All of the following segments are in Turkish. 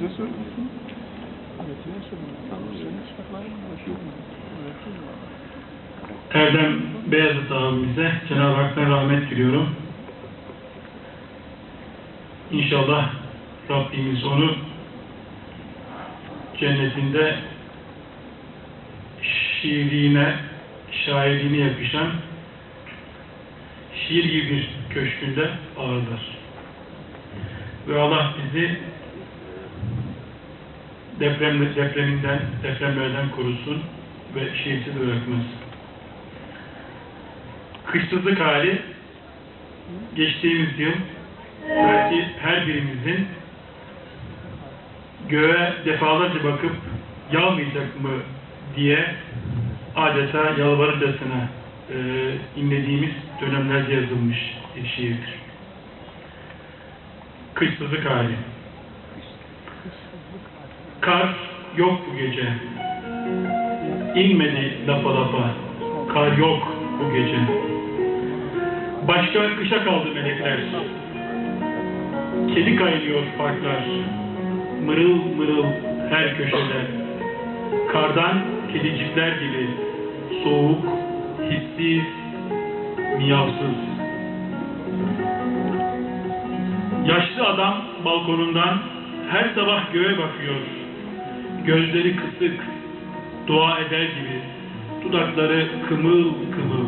size söyledim. Metin'e söyledim. Tamam, senin. Erdem Beyazıt abimize Cenab-ı Hak'tan rahmet diliyorum. İnşallah Rabbimiz onu cennetinde şiirliğine, şairliğine yakışan şiir gibi bir köşkünde ağırlar. Ve Allah bizi deprem, depreminden, depremlerden korusun ve şiirsiz bırakmasın. Kışsızlık hali geçtiğimiz yıl belki her birimizin göğe defalarca bakıp yağmayacak mı diye adeta yalvarırcasına e, inlediğimiz dönemlerde yazılmış bir şiirdir. Kışsızlık hali. Kar yok bu gece. İnmedi lapa lapa. Kar yok bu gece. Başka kışa kaldı melekler. Kedi kaynıyor parklar. Mırıl mırıl her köşede. Kardan kedicikler gibi soğuk, hissiz, miyavsız. Yaşlı adam balkonundan her sabah göğe bakıyor. Gözleri kısık, dua eder gibi. Dudakları kımıl kımıl.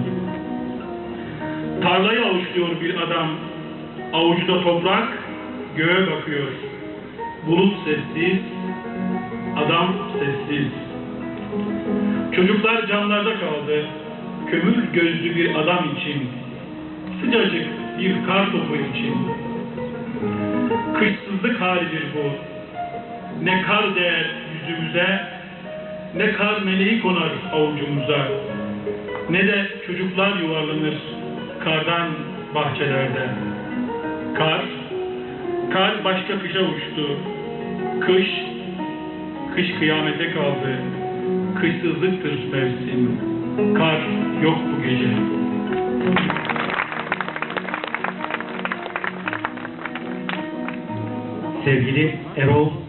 Tarlayı avuçluyor bir adam. Avucuda toprak, göğe bakıyor. Bulut sessiz, adam sessiz. Çocuklar camlarda kaldı. Kömür gözlü bir adam için. Sıcacık bir kar topu için. Kışsızlık halidir bu. Ne kar değer yüzümüze, ne kar meleği konar avucumuza, ne de çocuklar yuvarlanır kardan bahçelerde. Kar, kar başka kışa uçtu. Kış, kış kıyamete kaldı. Kışsızlıktır mevsim. Kar yok bu gece. Sevgili Erol